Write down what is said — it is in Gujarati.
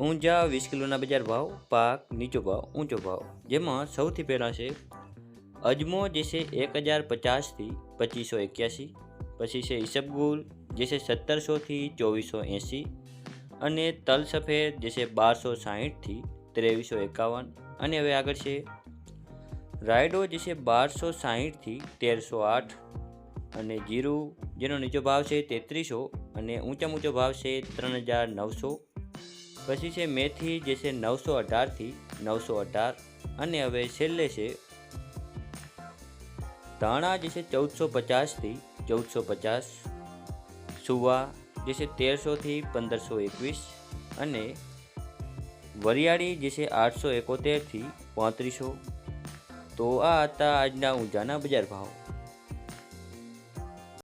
ઊંઝા વીસ કિલોના બજાર ભાવ, પાક, નીચો ભાવ, ઊંચો ભાવ. જેમાં સૌથી પહેલાં છે અજમો, જે છે એક હજાર પચાસથી પચીસો એક્યાસી, પછી છે ઈસબગુલ, જે છે સત્તરસોથી ચોવીસો એંસી, અને તલ સફેદ, જે છે બારસો સાહીઠથી ત્રેવીસો એકાવન, અને હવે આગળ છે રાયડો, જે છે બારસો સાહીઠથી તેરસો આઠ, અને જીરું, જેનો નીચો ભાવ છે તેત્રીસો, અને ઊંચામાં ઊંચો ભાવ છે ત્રણ હજાર નવસો પછી છે મેથી, જે છે નવસો અઢારથી નવસો અઢાર. અને હવે છેલ્લે છે ધાણા, જે છે ચૌદસો પચાસથી ચૌદસો પચાસ. સુવા, જે છે તેરસોથી પંદરસો એકવીસ. અને વરિયાળી, જે છે આઠસો એકોતેરથી પાંત્રીસો. તો આ હતા આજના ઊંઝાના બજાર ભાવ.